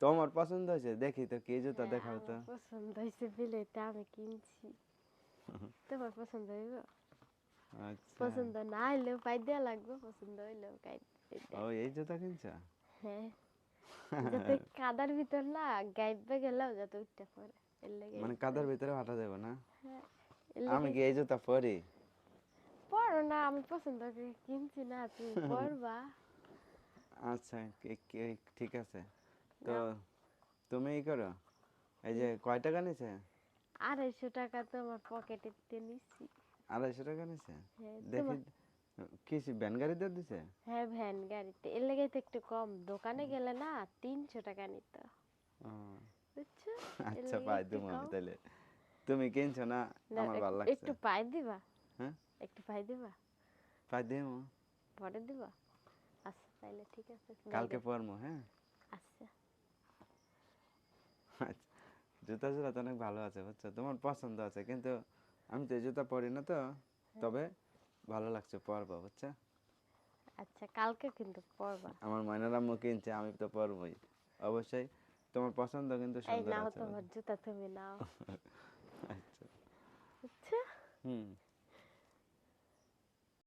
তোমার পছন্দ হয়েছে? দেখি তো কি জুতা হ্যাঁ, দেখাও তো। পছন্দ হয়েছে বিলেতে আমি কিনছি। তোমার পছন্দ হইব? আচ্ছা। পছন্দ না হইলেও পাই দেওয়া লাগবে পছন্দ হইলেও পাই ও এই জুতা কিনছ? হ্যাঁ। যাতে কাদার ভিতর না গাইবে গেলেও যাতে উঠতে পারে। মানে কাদার ভিতরে হাঁটা যাবে না? হ্যাঁ, আমি কি এই জুতা পরি? পড়ো না আমি পছন্দ করে কিনছি না তুমি পড়বা আচ্ছা ঠিক আছে। তো তুমি ই করো এই যে কয় টাকা নিছে? আড়াইশো টাকা তো আমার পকেটে দিয়ে নিচ্ছি আড়াইশো টাকা নিছে? হ্যাঁ, দেখি কি ভ্যান গাড়িতে দিছে? হ্যাঁ ভ্যান গাড়িতে। এর লেগে তো একটু কম। দোকানে গেলে না তিনশো টাকা নিত। বুঝছ? আচ্ছা পাই তুমি তাহলে তুমি কিনছো না? আমার ভালো লাগছে। একটু পাই দিবা? হ্যাঁ? একটু পাই দিবা? পাই দিমু পরে দিবা? আচ্ছা তাইলে ঠিক আছে কালকে। পরমু হ্যাঁ? আচ্ছা। জুতা জুতা তো অনেক ভালো আছে বুঝছ? তোমার পছন্দ আছে কিন্তু আমি তো এই জুতা পরি না তো। তবে ভালো লাগছে পরবো বুঝছ? আচ্ছা কালকে কিন্তু পড়বা আমার ময়নার আম্মু কিনছে আমি তো পরবই। অবশ্যই তোমার পছন্দ কিন্তু এই সুন্দর নাও আছে তোমার জুতা তুমি নাও। আচ্ছা। বুঝছ হুম।